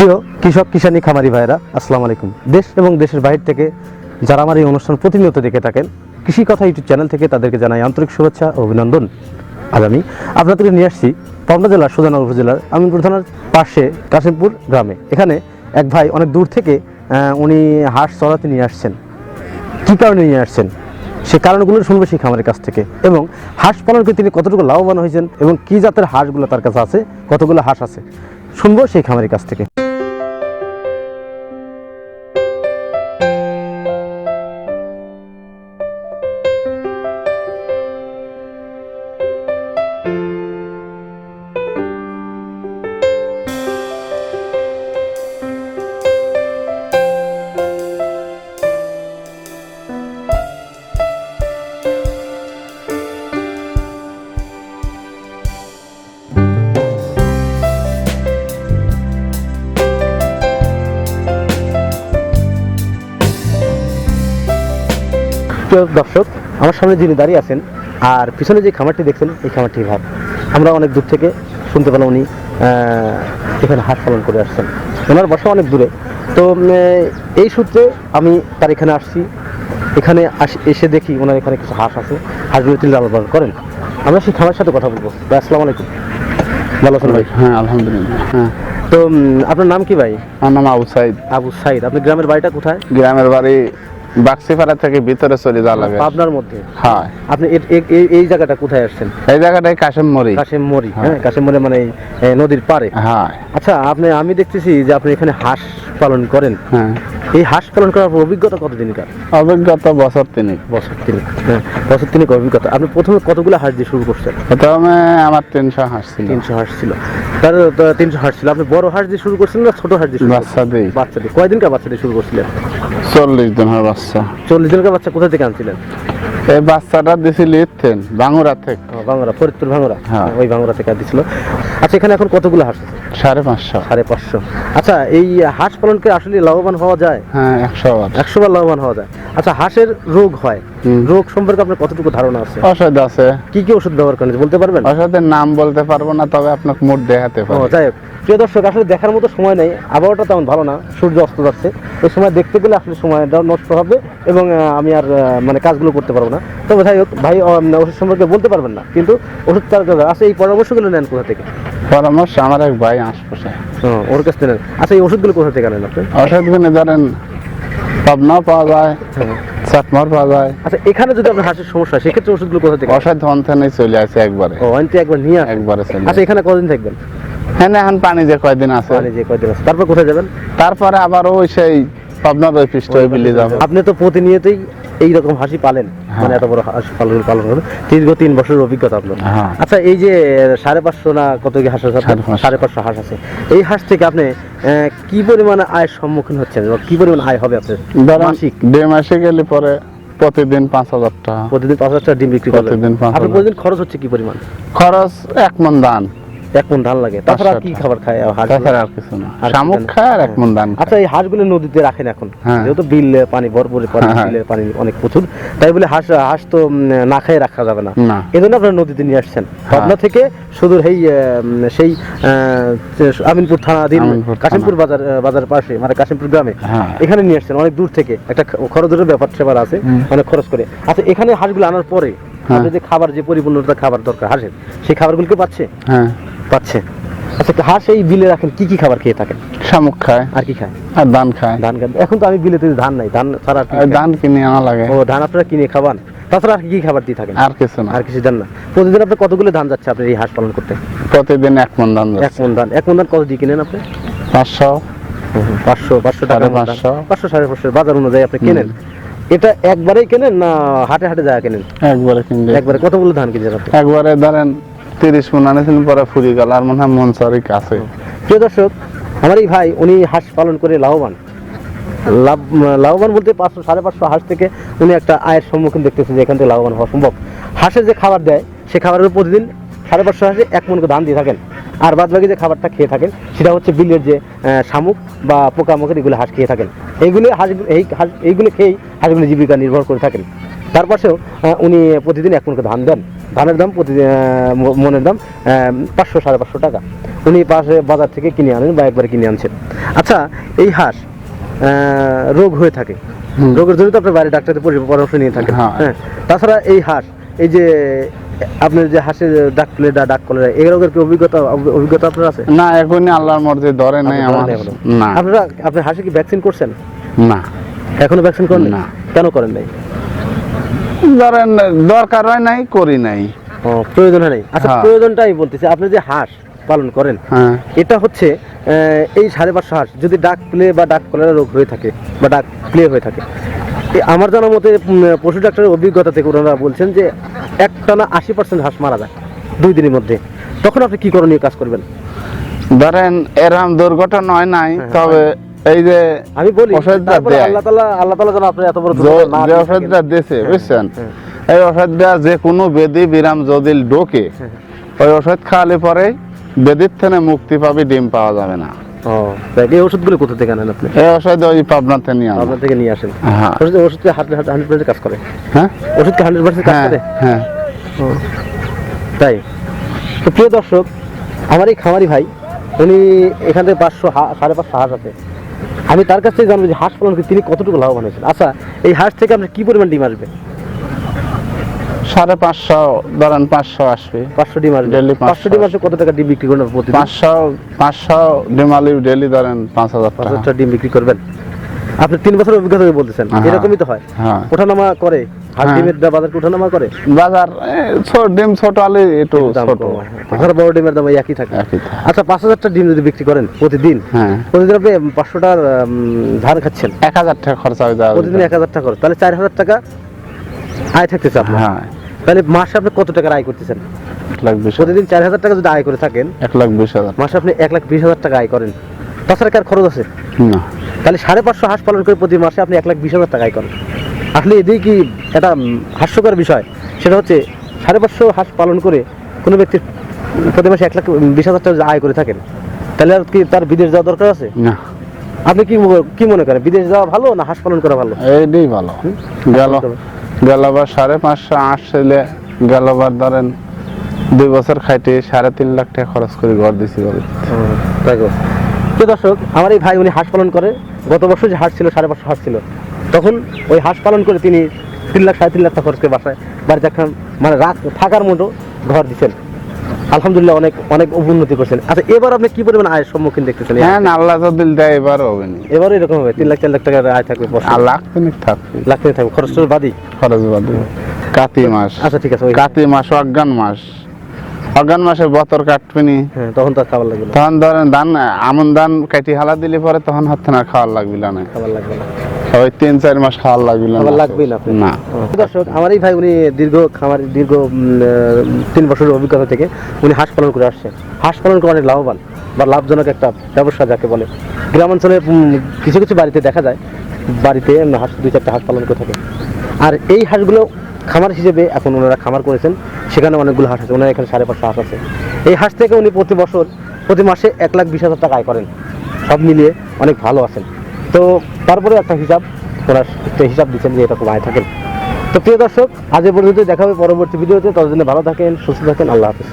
প্রিয় কৃষক কিষানি খামারি ভাইরা আসসালামু আলাইকুম। দেশ এবং দেশের বাইরে থেকে যারা আমার এই অনুষ্ঠান প্রতিনিয়ত দেখে থাকেন, কৃষি কথা ইউটিউব চ্যানেল থেকে তাদেরকে জানাই আন্তরিক শুভেচ্ছা ও অভিনন্দন। আজ আমি আপনাদেরকে নিয়ে আসছি পাবনা জেলার সুজানগর উপজেলার আমিনপুর থানার পাশে কাশিমপুর গ্রামে। এখানে এক ভাই অনেক দূর থেকে উনি হাঁস, চড়াতে নিয়ে আসছেন। কী কারণে নিয়ে আসছেন? সে কারণগুলো শুনব সেই খামারের কাছ থেকে। এবং হাঁস পালন করে তিনি কতটুকু লাভবান হয়েছেন এবং কী জাতের হাঁসগুলো তার কাছে আছে, কতগুলো হাঁস আছে, শুনব সেই খামারের কাছ থেকে। প্রিয় দর্শক আমার সামনে যিনি দাঁড়িয়ে আছেন আর পিছনে যে খামারটি দেখছেন এই খামারটি ভাব। আমরা অনেক দূর থেকে শুনতে পেলাম উনি এখানে হাঁস পালন করে আসছেন। ওনার বাসা অনেক দূরে। তো এই সূত্রে আমি তার এখানে আসছি। এখানে আস- এসে দেখি ওনার এখানে কিছু হাঁস আছে। হাঁসগুলো তিনি লালন পালন করেন। আমরা সেই খামারের সাথে কথা বলব। ভাই আসসালামু আলাইকুম। ভালো আছেন ভাই? হ্যাঁ আলহামদুলিল্লাহ। হ্যাঁ। তো আপনার নাম কি ভাই? আমার নাম আবু সাইদ। আবু সাইদ। আপনি গ্রামের বাড়িটা কোথায়? গ্রামের বাড়ি বাক্সিপাড়া থেকে ভিতরে চলে যাওয়া লাগে। পাবনার মধ্যে? হ্যাঁ। আপনি এই- এই জায়গাটা কোথায় আসছেন? এই জায়গাটা কাশেম মরি কাশেম মরি হ্যাঁ। হ্যাঁ কাশেম মরি মানে নদীর পারে হ্যাঁ। আচ্ছা আপনি আমি দেখতেছি যে আপনি এখানে হাঁস পালন করেন। হ্যাঁ। এই হাঁস পালন করার অভিজ্ঞতা কতদিনকার? অভিজ্ঞতা বছর তিনি বছর তিন হ্যাঁ বছর তিনেক অভিজ্ঞতা। আপনি প্রথমে কতগুলো হাঁস দিয়ে শুরু করছেন? প্রথমে আমার তিনশো হাসছিল তিনশো হাঁস ছিল। তার তিনশো হাঁস ছিল। আপনি বড় হাঁস দিয়ে শুরু করছিলেন না ছোট হাঁস দিয়ে বাচ্চা করছিলেন? বাচ্চা দিয়ে কয়দিনকার বাচ্চা দিয়ে শুরু করছিলেন? চল্লিশ দিনের বাচ্চা। চল্লিশ দিনকার বাচ্চা কোথা থেকে আনছিলেন? এই বাচ্চাটা দিছিল ইথেন বাঙুরা থেকে। ভাঙড়া ফরিদপুর ভাঙড়া হ্যাঁ। ওই ভাঙড়া থেকে দিছিল আচ্ছা এখানে এখন কতগুলো হাঁস? আছে সাড়ে পাঁচশো। সাড়ে পাঁচশো। আচ্ছা এই হাঁস পালন করে আসলে লাভবান হওয়া যায়? হ্যাঁ একশো বার। একশো বার লাভবান হওয়া যায়। আচ্ছা হাঁসের রোগ হয়। রোগ সম্পর্কে আপনার কতটুকু ধারণা আছে? ওষুধ আছে। কি কি ওষুধ ব্যবহার করেন? বলতে পারবেন? ওষুধের নাম বলতে পারব না তবে আপনার মুড দেখাতে পারব যাই হোক। প্রিয় দর্শক আসলে দেখার মতো সময় নেই। আবহাওয়াটা তেমন ভালো না সূর্য অস্ত যাচ্ছে। এই সময় দেখতে গেলে আসলে সময়টা নষ্ট হবে এবং আমি আর মানে কাজগুলো করতে পারব না। তবে যাই হোক ভাই ওষুধ সম্পর্কে বলতে পারবেন না কিন্তু ওষুধ তার আচ্ছা এই পরামর্শগুলো নেন কোথা থেকে? পরামর্শ আমার এক ভাই আশপাশে ওর কাছ থেকে আচ্ছা এই ওষুধগুলো কোথা থেকে নেন আপনি? ওষুধগুলো ধরেন পাবনাও পাওয়া যায় চাটমার পাওয়া যায়। আচ্ছা এখানে যদি আপনার হাঁসের সমস্যা হয় সেক্ষেত্রে ওষুধগুলো কোথা থেকে? ওষুধ ধনথানে চলে আসে একবারে। ও আনতে একবার নিয়ে। একবারে আচ্ছা এখানে কতদিন থাকবেন? হ্যাঁ এখন পানি যে কয়দিন আছে। যে কয়দিন আছে। তারপর কোথায় যাবেন? তারপরে আবার ওই সেই পাবনার ওই পৃষ্ঠ ওই বিলি যাব। আপনি তো প্রতিনিয়তই এই রকম হাসি পালেন। মানে এত বড় হাঁস পালন পালন করেন। দীর্ঘ তিন বছরের অভিজ্ঞতা আপনার। হ্যাঁ। আচ্ছা এই যে সাড়ে পাঁচশো না কত কি হাঁস আছে সাড়ে পাঁচশো। হাঁস আছে। এই হাঁস থেকে আপনি কি পরিমাণে আয়ের সম্মুখীন হচ্ছেন কি পরিমাণ আয় হবে আপনার? মাসিক? দেড় মাসে গেলে পরে প্রতিদিন পাঁচ হাজার টাকা। প্রতিদিন পাঁচ হাজার টাকা ডিম বিক্রি প্রতিদিন আপনার প্রতিদিন খরচ হচ্ছে কি পরিমাণ? খরচ এক মন দান এক মন ধান লাগে। তাছাড়া কি খাবার খায়? হাঁস তাছাড়া আর কিছু না। শামুক খায় আর এক মন দান আচ্ছা এই হাঁসগুলো নদীতে রাখেন এখন? হ্যাঁ। যেহেতু বিল পানি ভরপুর পানি হ্যাঁ। বিলের পানি অনেক প্রচুর। তাই বলে হাঁস হাঁস তো না খেয়ে রাখা যাবে না। আপনারা নদীতে নিয়ে আসছেন। পাবনা থেকে শুধু এই সেই আমিনপুর থানাধীন কাশিমপুর বাজার আহ, বাজারের পাশে মানে কাশিমপুর গ্রামে। হ্যাঁ। এখানে নিয়ে আসছেন অনেক দূর থেকে। একটা খরচের ব্যাপার সেবার আছে। অনেক খরচ করে। আচ্ছা এখানে হাঁসগুলো আনার পরে হ্যাঁ। যে খাবার যে পরিপূর্ণতা খাবার দরকার হাঁসের সেই খাবারগুলোকে পাচ্ছে? হ্যাঁ। পাচ্ছে। আচ্ছা হাঁস এই বিলে রাখেন কি কি খাবার খেয়ে থাকেন? শামুক খায়। আর কি খায়? আর ধান খায়। ধান খান এখন তো আমি ধান নাই ধান ছাড়া খায়? ধান কিনে আনা লাগে। ও ধান আপনারা কিনে খাবান তাছাড়া আর কি কি খাবার দিয়ে থাকেন? আর কিছু না। আর কিছু দেন না। প্রতিদিন আপনি কতগুলো ধান যাচ্ছে আপনার এই হাঁস পালন করতে? প্রতিদিন এক মন ধান এক মন ধান। এক মন ধান কত দিয়ে কিনেন আপনি? পাঁচশো। পাঁচশো পাঁচশো টাকা। পাঁচশো। পাঁচশো সাড়ে পাঁচশো। বাজার অনুযায়ী আপনি কেনেন। এটা একবারেই কেনেন না হাটে হাটে যায় কেনেন? একবারে কিনলে একবারে কতগুলো ধান কিনছেন আপনি একবারে ধরেন তিরিশ মন আনেছিলেন পরে ফুরি গেল আর মনে হয় মন সরি কাছে প্রিয় দর্শক আমার এই ভাই উনি হাঁস পালন করে লাভবান। লাভ লাভবান বলতে পাঁচশো সাড়ে পাঁচশো হাঁস থেকে উনি একটা আয়ের সম্মুখীন দেখতেছেন যে এখান থেকে লাভবান হওয়া সম্ভব। হাঁসের যে খাবার দেয় সে খাবারের প্রতিদিন সাড়ে পাঁচশো হাঁসে এক মন করে ধান দিয়ে থাকেন। আর বাদ বাকি যে খাবারটা খেয়ে থাকেন সেটা হচ্ছে বিলের যে শামুক বা পোকামাকড় এগুলো হাঁস খেয়ে থাকেন। এইগুলো হাঁস এই হাঁস এইগুলো খেয়েই হাঁসগুলো জীবিকা নির্ভর করে থাকেন। তার পাশেও উনি প্রতিদিন এক মনকে ধান দেন। ধানের দাম প্রতিদিন মনের দাম পাঁচশো সাড়ে পাঁচশো টাকা। উনি পাশে বাজার থেকে কিনে আনেন বা একবারে কিনে আনছেন। আচ্ছা এই হাঁস রোগ হয়ে থাকে। রোগের জন্য তো আপনার বাইরে ডাক্তারের পরামর্শ নিয়ে থাকেন। হ্যাঁ। হ্যাঁ। তাছাড়া এই হাঁস এই যে আপনার যে হাঁসের ডাক প্লেটা ডাক কলেরা এই রোগের কি অভিজ্ঞতা অভিজ্ঞতা আপনার আছে? না এখনই আল্লাহর মর্জি ধরে নাই আমার। না। আপনারা আপনার হাঁসে কি ভ্যাকসিন করছেন? না। এখনও ভ্যাকসিন করেন না। কেন করেন নাই? ধরেন দরকার হয় নাই করি নাই। ও প্রয়োজন হয় নাই। আচ্ছা হ্যাঁ। প্রয়োজনটা বলতেছি আপনি যে হাঁস পালন করেন হ্যাঁ। এটা হচ্ছে এই সাড়ে পাঁচশো হাঁস যদি ডাক প্লে বা ডাক কলেরা রোগ হয়ে থাকে বা ডাক প্লে হয়ে থাকে আমার জানা মতে পশু ডাক্তারের অভিজ্ঞতা থেকে ওনারা বলছেন যে একটানা আশি পার্সেন্ট হাঁস মারা যায় দুই দিনের মধ্যে তখন আপনি কি করণীয় কাজ করবেন ধরেন এরম দুর্ঘটনা হয় নাই হ্যাঁ, তবে এই যে আমি বলি। আল্লাহ তালা আল্লাহ তালা যেন আপনার এত বড় যে- দুর্ঘটনা না যে দিয়ে ওষুধটা থাকেন। বুঝছেন হ্যাঁ। এই ওষুধটা যে কোনো বেদি বিরাম যদি ঢোকে হ্যাঁ। ওই ওষুধ খাওয়ালে পরে বেদির থেকে মুক্তি পাবে ডিম পাওয়া যাবে না ও। তাই এই ওষুধগুলো কোথা থেকে আনেন আপনি? এই ওষুধ ওই পাবনাতে নিয়ে আনো আপনার থেকে নিয়ে আসেন। হ্যাঁ। ওষুধ ওষুধ হান্ড্রেড হান্ড্রেড পার্সেন্ট কাজ করে? হ্যাঁ? ওষুধ কি হান্ড্রেড পার্সেন্ট কাজ হ্যাঁ করে? হ্যাঁ। তাই। তো প্রিয় দর্শক আমার এই খামারি ভাই উনি এখান থেকে পাঁচশো সাড়ে পাঁচশো হাঁস আছে। আমি তার কাছ থেকে জানব যে হাঁস পালন করে তিনি কতটুকু লাভবান হয়েছেন। আচ্ছা এই হাঁস থেকে আপনার কি পরিমাণ ডিম আসবে? সাড়ে পাঁচশো ধরেন পাঁচশো আসবে। পাঁচশো ডিম আসবে। Daily পাঁচশো। ডিম আসবে কত টাকা ডিম বিক্রি করবেন প্রতিদিন? পাঁচশো পাঁচশো ডিম আলি ডেলি ধরেন পাঁচ হাজার পাঁচ হাজার ডিম বিক্রি করবেন। আপনি তিন বছর অভিজ্ঞতা বলতেছেন। হ্যাঁ। এরকমই তো হয়। হ্যাঁ। ওঠানামা করে? হাঁস হ্যাঁ। ডিমের বাজার ওঠানামা করে? বাজার ডিম ছোট আলি একটু ছোট। বড় ডিমের দাম একই থাকে। আচ্ছা পাঁচ হাজারটা ডিম যদি বিক্রি করেন প্রতিদিন প্রতিদিন আপনি পাঁচশোটার ধার খাচ্ছেন। এক হাজার টাকা খরচা হয়ে যাবে। প্রতিদিন এক হাজার টাকা করে তাহলে চার হাজার টাকা আয় থাকতেছে আপনার। হ্যাঁ। তাহলে মাসে আপনি কত টাকার আয় করতেছেন? এক লাখ বিশ প্রতিদিন চার হাজার টাকা যদি আয় করে থাকেন এক লাখ বিশ হাজার। মাসে আপনি এক লাখ বিশ হাজার টাকা আয় করেন। তাছাড়া কার খরচ আছে? না। তাহলে সাড়ে পাঁচশো হাঁস পালন করে প্রতি মাসে আপনি এক লাখ বিশ হাজার টাকা আয় করেন। আসলে এদিকে কি একটা হাস্যকর বিষয়? সেটা হচ্ছে সাড়ে পাঁচশো হাঁস পালন করে কোনো ব্যক্তির প্রতি মাসে এক লাখ বিশ হাজার টাকা আয় করে থাকেন তাহলে আর কি তার বিদেশ যাওয়া দরকার আছে? না। আপনি কি কি মনে করেন? বিদেশ যাওয়া ভালো না হাঁস পালন করা ভালো? এইটাই ভালো। গেল। গেলবার সাড়ে পাঁচশো আসলে গেলাবার ধরেন দুই বছর খাইতে সাড়ে তিন লাখ টাকা খরচ করে ঘর দিছি বলে তাই দর্শক, আমার এই ভাই উনি হাঁস পালন করে। গত বছর যে হাঁস ছিল, সাড়ে পাঁচশো হাঁস ছিল, তখন ওই হাঁস পালন করে তিনি তিন লাখ, সাড়ে তিন লাখ টাকা খরচ করে বাসায় বাড়িতে একটা মানে রাত থাকার মতো ঘর দিচ্ছেন আলহামদুলিল্লাহ অনেক অনেক উন্নতি করছেন। আচ্ছা এবার আপনি কি পরিমাণ আয়ের সম্মুখীন দেখতেছেন? হ্যাঁ আল্লাহ যদি দেয় এবার হবে না। এবারও এরকম হবে? তিন লাখ চার লাখ টাকার আয় থাকবে। আর লাখ তিনিক থাকবে। লাখ টাকা থাকবে। খরচ বাদই? খরচ বাদে কাতি মাস। আচ্ছা ঠিক আছে ওই কাতি মাস অজ্ঞান মাস। অজ্ঞান মাসে বতর কাটপিনি হ্যাঁ তখন তার খাবার লাগবে তখন ধরেন ধান আমন ধান কাটি হালা দিলে পরে তখন হচ্ছে না খাওয়ার লাগবে না। খাবার লাগবে না। ওই তিন চার মাস খাওয়ার লাগবে না। খাবার লাগবেই না? না। দর্শক আমার এই ভাই উনি দীর্ঘ খামার দীর্ঘ তিন বছরের অভিজ্ঞতা থেকে উনি হাঁস পালন করে আসছেন। হাঁস পালন করে অনেক লাভবান বা লাভজনক একটা ব্যবসা যাকে বলে। গ্রামাঞ্চলে কিছু কিছু বাড়িতে দেখা যায় বাড়িতে হাঁস দুই চারটা হাঁস পালন করে থাকে। আর এই হাঁসগুলো খামার হিসেবে এখন ওনারা খামার করেছেন সেখানে অনেকগুলো হাঁস আছে ওনার এখানে সাড়ে পাঁচশো হাঁস আছে। এই হাঁস থেকে উনি প্রতি বছর প্রতি মাসে এক লাখ বিশ হাজার টাকা আয় করেন। সব মিলিয়ে অনেক ভালো আছেন। তো তারপরে একটা হিসাব একটা হিসাব দিচ্ছেন যে এরকম আয় থাকেন তো প্রিয় দর্শক, আজ পর্যন্ত দেখা হবে পরবর্তী ভিডিওতে। ততদিনে ভালো থাকেন, সুস্থ থাকেন, আল্লাহ হাফিজ।